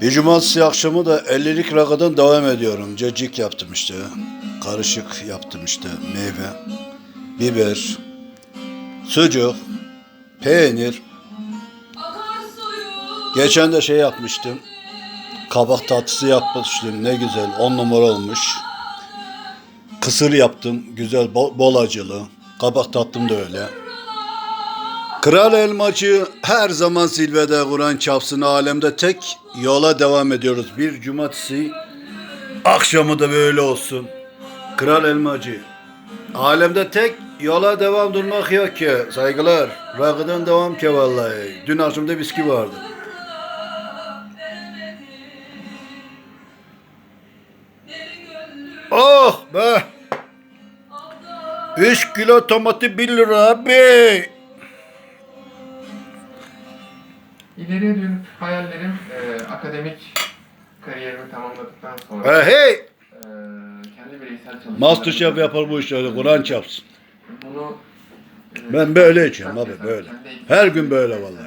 Bir cumartesi akşamı da 50'lik rakadan devam ediyorum. Cacık yaptım işte. Karışık yaptım işte. Meyve, biber, sucuk, peynir. Geçen de şey yapmıştım. Kabak tatlısı yapmıştım. Ne güzel. 10 numara olmuş. Kısır yaptım. Güzel bol, bol acılı. Kabak tatlım da öyle. Kral elmacı her zaman zirvede Kur'an çapsın alemde tek yola devam ediyoruz. Bir cumartesi akşamı da böyle olsun. Kral elmacı. Alemde tek yola devam durmak yok ki. Saygılar. Rakıdan devam ki vallahi. Dün akşamda viski vardı. Oh be. 3 kilo domatı 1 lira abi. İleriye dönük hayallerim e, akademik kariyerimi tamamladıktan sonra He hey. e, kendi bireysel çalışmalarımı... Masterchef yapar bu işleri. Kur'an çapsın. Bunu e, Ben böyle içiyorum abi böyle. Her gün böyle vallahi.